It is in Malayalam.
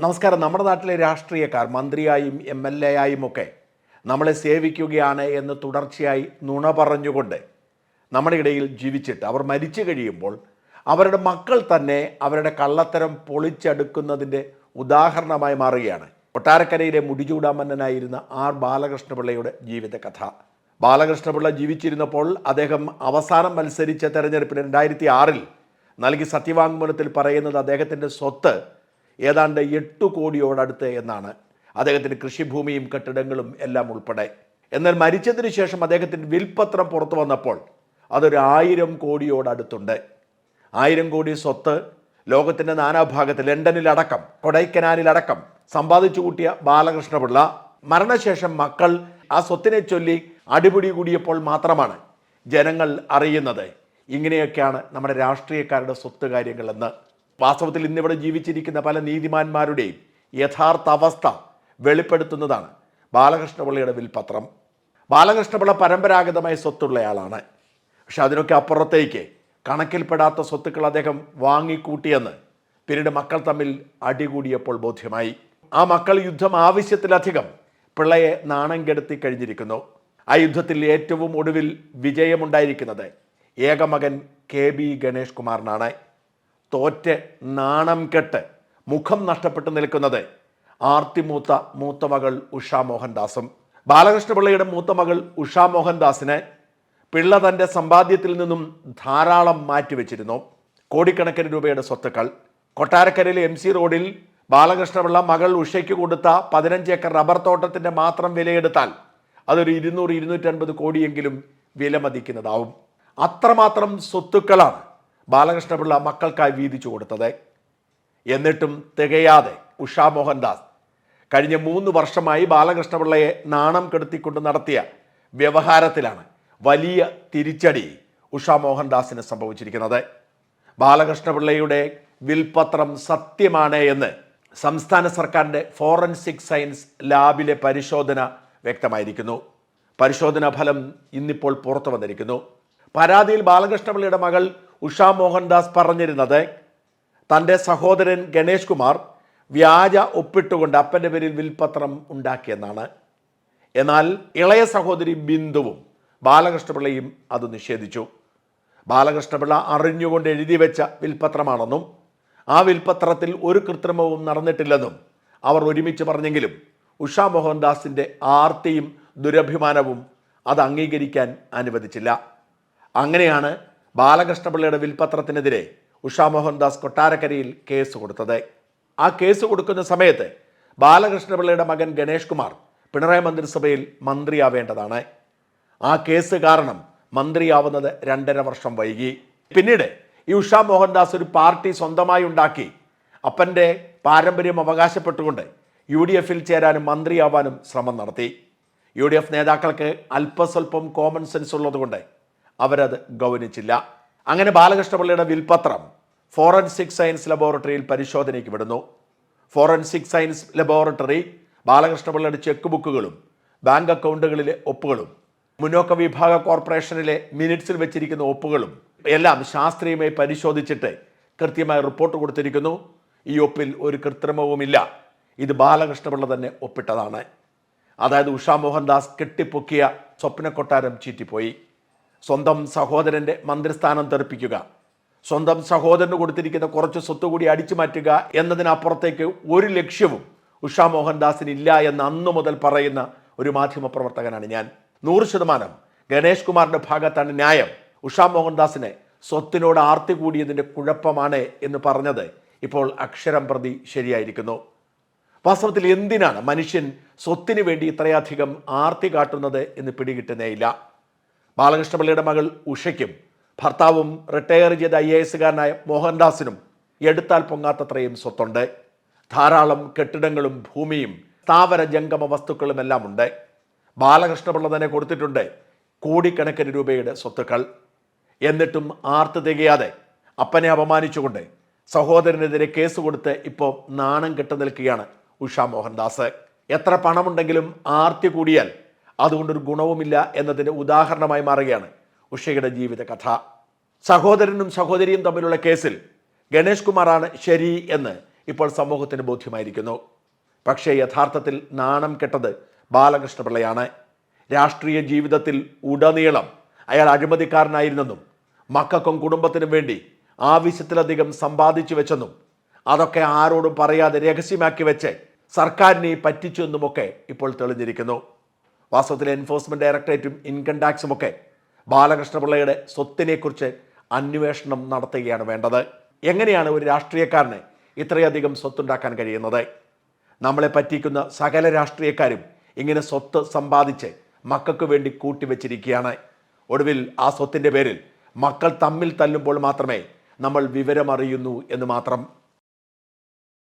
നമസ്കാരം. നമ്മുടെ നാട്ടിലെ രാഷ്ട്രീയക്കാർ മന്ത്രിയായും എം എൽ എ ആയും ഒക്കെ നമ്മളെ സേവിക്കുകയാണ് എന്ന് തുടർച്ചയായി നുണ പറഞ്ഞുകൊണ്ട് നമ്മുടെ ഇടയിൽ ജീവിച്ചിട്ട് അവർ മരിച്ചു കഴിയുമ്പോൾ അവരുടെ മക്കൾ തന്നെ അവരുടെ കള്ളത്തരം പൊളിച്ചെടുക്കുന്നതിന്റെ ഉദാഹരണമായി മാറുകയാണ്. കൊട്ടാരക്കരയിലെ മുടിചൂടാമന്നനായിരുന്ന ആർ ബാലകൃഷ്ണപിള്ളയുടെ ജീവിതകഥ. ബാലകൃഷ്ണപിള്ള ജീവിച്ചിരുന്നപ്പോൾ അദ്ദേഹം അവസാനം മത്സരിച്ച തെരഞ്ഞെടുപ്പിന് രണ്ടായിരത്തി ആറിൽ നൽകി സത്യവാങ്മൂലത്തിൽ പറയുന്നത് അദ്ദേഹത്തിന്റെ സ്വത്ത് ഏതാണ്ട് എട്ട് കോടിയോടടുത്ത് എന്നാണ് അദ്ദേഹത്തിന് കൃഷിഭൂമിയും കെട്ടിടങ്ങളും എല്ലാം ഉൾപ്പെടെ. എന്നാൽ മരിച്ചതിന് ശേഷം അദ്ദേഹത്തിന്റെ വിൽപ്പത്രം പുറത്തു വന്നപ്പോൾ അതൊരു ആയിരം കോടിയോടടുത്തുണ്ട്. ആയിരം കോടി സ്വത്ത് ലോകത്തിന്റെ നാനാഭാഗത്ത് ലണ്ടനിലടക്കം കൊടൈക്കനാലിലടക്കം സമ്പാദിച്ചു കൂട്ടിയ ബാലകൃഷ്ണപിള്ള മരണശേഷം മക്കൾ ആ സ്വത്തിനെ ചൊല്ലി അടിപിടി കൂടിയപ്പോൾ മാത്രമാണ് ജനങ്ങൾ അറിയുന്നത്. ഇങ്ങനെയൊക്കെയാണ് നമ്മുടെ രാഷ്ട്രീയക്കാരുടെ സ്വത്ത് കാര്യങ്ങളെന്ന്. വാസ്തവത്തിൽ ഇന്നിവിടെ ജീവിച്ചിരിക്കുന്ന പല നീതിമാന്മാരുടെയും യഥാർത്ഥ അവസ്ഥ വെളിപ്പെടുത്തുന്നതാണ് ബാലകൃഷ്ണപിള്ളയുടെ വിൽപത്രം. ബാലകൃഷ്ണപിള്ള പരമ്പരാഗതമായ സ്വത്തുള്ളയാളാണ്. പക്ഷെ അതിനൊക്കെ അപ്പുറത്തേക്ക് കണക്കിൽപ്പെടാത്ത സ്വത്തുക്കൾ അദ്ദേഹം വാങ്ങിക്കൂട്ടിയെന്ന് പിന്നീട് മക്കൾ തമ്മിൽ അടികൂടിയപ്പോൾ ബോധ്യമായി. ആ മക്കൾ യുദ്ധം ആവശ്യത്തിലധികം പിള്ളയെ നാണം കെടുത്തി കഴിഞ്ഞിരിക്കുന്നു. ആ യുദ്ധത്തിൽ ഏറ്റവും ഒടുവിൽ വിജയമുണ്ടായിരിക്കുന്നത് ഏകമകൻ കെ ബി ഗണേഷ് കുമാറിനാണ് തോറ്റ് നാണം കെട്ട് മുഖം നഷ്ടപ്പെട്ട് നിൽക്കുന്നത് ആർത്തിമൂത്ത മൂത്ത മകൾ ഉഷാ മോഹൻദാസും. ബാലകൃഷ്ണപിള്ളയുടെ മൂത്ത മകൾ ഉഷാ മോഹൻദാസിനെ പിള്ള തന്റെ സമ്പാദ്യത്തിൽ നിന്നും ധാരാളം മാറ്റിവെച്ചിരുന്നു. കോടിക്കണക്കിന് രൂപയുടെ സ്വത്തുക്കൾ. കൊട്ടാരക്കരയിലെ എം സി റോഡിൽ ബാലകൃഷ്ണപിള്ള മകൾ ഉഷയ്ക്ക് കൊടുത്ത പതിനഞ്ച് ഏക്കർ റബ്ബർ തോട്ടത്തിന്റെ മാത്രം വിലയെടുത്താൽ അതൊരു ഇരുന്നൂറ് ഇരുന്നൂറ്റൻപത് കോടിയെങ്കിലും വിലമതിക്കുന്നതാവും. അത്രമാത്രം സ്വത്തുക്കളാണ് ബാലകൃഷ്ണപിള്ള മക്കൾക്കായി വീതിച്ചു കൊടുത്തത്. എന്നിട്ടും തികയാതെ ഉഷാ മോഹൻദാസ് കഴിഞ്ഞ മൂന്ന് വർഷമായി ബാലകൃഷ്ണപിള്ളയെ നാണം കെടുത്തിക്കൊണ്ട് നടത്തിയ വ്യവഹാരത്തിലാണ് വലിയ തിരിച്ചടി ഉഷാ മോഹൻദാസിന് സംഭവിച്ചിരിക്കുന്നത്. ബാലകൃഷ്ണപിള്ളയുടെ വിൽപത്രം സത്യമാണ് എന്ന് സംസ്ഥാന സർക്കാരിന്റെ ഫോറൻസിക് സയൻസ് ലാബിലെ പരിശോധന വ്യക്തമായിരിക്കുന്നു. പരിശോധനാ ഫലം ഇന്നിപ്പോൾ പുറത്തു വന്നിരിക്കുന്നു. പരാതിയിൽ ബാലകൃഷ്ണപിള്ളയുടെ മകൾ ഉഷാ മോഹൻദാസ് പറഞ്ഞിരുന്നത് തന്റെ സഹോദരൻ ഗണേഷ് കുമാർ വ്യാജ ഒപ്പിട്ടുകൊണ്ട് അപ്പന്റെ പേരിൽ വിൽപത്രം ഉണ്ടാക്കിയെന്നാണ്. എന്നാൽ ഇളയ സഹോദരി ബിന്ദുവും ബാലകൃഷ്ണപിള്ളയും അത് നിഷേധിച്ചു. ബാലകൃഷ്ണപിള്ള അറിഞ്ഞുകൊണ്ട് എഴുതി വെച്ച വിൽപത്രമാണെന്നും ആ വിൽപത്രത്തിൽ ഒരു കൃത്രിമവും നടന്നിട്ടില്ലെന്നും അവർ ഒരുമിച്ച് പറഞ്ഞെങ്കിലും ഉഷാ മോഹൻദാസിന്റെ ആർത്തിയും ദുരഭിമാനവും അത് അംഗീകരിക്കാൻ അനുവദിച്ചില്ല. അങ്ങനെയാണ് ബാലകൃഷ്ണപിള്ളയുടെ വിൽപത്രത്തിനെതിരെ ഉഷാ മോഹൻദാസ് കൊട്ടാരക്കരയിൽ കേസ് കൊടുത്തത്. ആ കേസ് കൊടുക്കുന്ന സമയത്ത് ബാലകൃഷ്ണപിള്ളയുടെ മകൻ ഗണേഷ് കുമാർ പിണറായി മന്ത്രിസഭയിൽ മന്ത്രിയാവേണ്ടതാണ്. ആ കേസ് കാരണം മന്ത്രിയാവുന്നത് രണ്ടര വർഷം വൈകി. പിന്നീട് ഈ ഉഷാ മോഹൻദാസ് ഒരു പാർട്ടി സ്വന്തമായി ഉണ്ടാക്കി. അപ്പന്റെ പാരമ്പര്യം അവകാശപ്പെട്ടുകൊണ്ട് യു ഡി എഫിൽ ചേരാനും മന്ത്രിയാവാനും ശ്രമം നടത്തി. യു ഡി എഫ് നേതാക്കൾക്ക് അല്പസ്വല്പം കോമൺ സെൻസ് ഉള്ളതുകൊണ്ട് അവരത് ഗൗനിച്ചില്ല. അങ്ങനെ ബാലകൃഷ്ണപിള്ളയുടെ വിൽപത്രം ഫോറൻസിക് സയൻസ് ലബോറട്ടറിയിൽ പരിശോധനയ്ക്ക് വിടുന്നു. ഫോറൻസിക് സയൻസ് ലബോറട്ടറി ബാലകൃഷ്ണപിള്ളയുടെ ചെക്ക് ബുക്കുകളും ബാങ്ക് അക്കൗണ്ടുകളിലെ ഒപ്പുകളും മുന്നോക്ക വിഭാഗ കോർപ്പറേഷനിലെ മിനിറ്റ്സിൽ വെച്ചിരിക്കുന്ന ഒപ്പുകളും എല്ലാം ശാസ്ത്രീയമായി പരിശോധിച്ചിട്ട് കൃത്യമായ റിപ്പോർട്ട് കൊടുത്തിരിക്കുന്നു. ഈ ഒപ്പിൽ ഒരു കൃത്രിമവുമില്ല. ഇത് ബാലകൃഷ്ണപിള്ള തന്നെ ഒപ്പിട്ടതാണ്. അതായത് ഉഷാ മോഹൻദാസ് കെട്ടിപ്പൊക്കിയ സ്വപ്ന കൊട്ടാരം ചീറ്റിപ്പോയി. സ്വന്തം സഹോദരന്റെ മന്ത്രിസ്ഥാനം തെറിപ്പിക്കുക. സ്വന്തം സഹോദരന് കൊടുത്തിരിക്കുന്ന കുറച്ച് സ്വത്ത് കൂടി അടിച്ചു മാറ്റുക എന്നതിനപ്പുറത്തേക്ക് ഒരു ലക്ഷ്യവും ഉഷാ മോഹൻദാസിന് ഇല്ല എന്ന് അന്നു മുതൽ പറയുന്ന ഒരു മാധ്യമ പ്രവർത്തകനാണ് ഞാൻ. നൂറ് ശതമാനം ഗണേഷ് കുമാറിന്റെ ഭാഗത്താണ് ന്യായം. ഉഷാ മോഹൻദാസിനെ സ്വത്തിനോട് ആർത്തി കൂടിയതിന്റെ കുഴപ്പമാണ് എന്ന് പറഞ്ഞത് ഇപ്പോൾ അക്ഷരം പ്രതി ശരിയായിരിക്കുന്നു. വാസ്തവത്തിൽ എന്തിനാണ് മനുഷ്യൻ സ്വത്തിന് വേണ്ടി ഇത്രയധികം ആർത്തി കാട്ടുന്നത് എന്ന് പിടികിട്ടുന്നേയില്ല. ബാലകൃഷ്ണപിള്ളയുടെ മകൾ ഉഷയ്ക്കും ഭർത്താവും റിട്ടയർ ചെയ്ത ഐ എ എസുകാരനായ മോഹൻദാസിനും എടുത്താൽ പൊങ്ങാത്തത്രയും സ്വത്തുണ്ട്. ധാരാളം കെട്ടിടങ്ങളും ഭൂമിയും സ്ഥാവര ജംഗമ വസ്തുക്കളും എല്ലാം ഉണ്ട് ബാലകൃഷ്ണപിള്ള തന്നെ കൊടുത്തിട്ടുണ്ട് കോടിക്കണക്കിന് രൂപയുടെ സ്വത്തുക്കൾ. എന്നിട്ടും ആർത്ത് തികയാതെ അപ്പനെ അപമാനിച്ചുകൊണ്ട് സഹോദരനെതിരെ കേസ് കൊടുത്ത് ഇപ്പോൾ നാണം കെട്ടു നിൽക്കുകയാണ് ഉഷ മോഹൻദാസ്. എത്ര പണമുണ്ടെങ്കിലും ആർത്തി കൂടിയാൽ അതുകൊണ്ടൊരു ഗുണവുമില്ല എന്നതിന്റെ ഉദാഹരണമായി മാറുകയാണ് ഉഷയുടെ ജീവിത കഥ. സഹോദരനും സഹോദരിയും തമ്മിലുള്ള കേസിൽ ഗണേഷ് കുമാറാണ് ശരി എന്ന് ഇപ്പോൾ സമൂഹത്തിന് ബോധ്യമായിരിക്കുന്നു. പക്ഷേ യഥാർത്ഥത്തിൽ നാണം കെട്ടത് ബാലകൃഷ്ണപിള്ളയാണ്. രാഷ്ട്രീയ ജീവിതത്തിൽ ഉടനീളം അയാൾ അഴിമതിക്കാരനായിരുന്നെന്നും മക്കൾക്കും കുടുംബത്തിനും വേണ്ടി ആവശ്യത്തിലധികം സമ്പാദിച്ചു വെച്ചെന്നും അതൊക്കെ ആരോടും പറയാതെ രഹസ്യമാക്കി വെച്ച് സർക്കാരിനെ പറ്റിച്ചു എന്നുമൊക്കെ ഇപ്പോൾ തെളിഞ്ഞിരിക്കുന്നു. വാസ്തവത്തിൽ എൻഫോഴ്സ്മെന്റ് ഡയറക്ടറേറ്റും ഇൻകം ടാക്സും ഒക്കെ ബാലകൃഷ്ണപിള്ളയുടെ സ്വത്തിനെക്കുറിച്ച് അന്വേഷണം നടത്തുകയാണ് വേണ്ടത്. എങ്ങനെയാണ് ഒരു രാഷ്ട്രീയക്കാരന് ഇത്രയധികം സ്വത്തുണ്ടാക്കാൻ കഴിയുന്നത്? നമ്മളെ പറ്റിക്കുന്ന സകല രാഷ്ട്രീയക്കാരും ഇങ്ങനെ സ്വത്ത് സമ്പാദിച്ച് മക്കൾക്ക് വേണ്ടി കൂട്ടിവെച്ചിരിക്കുകയാണ്. ഒടുവിൽ ആ സ്വത്തിന്റെ പേരിൽ മക്കൾ തമ്മിൽ തല്ലുമ്പോൾ മാത്രമേ നമ്മൾ വിവരമറിയുന്നു എന്ന് മാത്രം.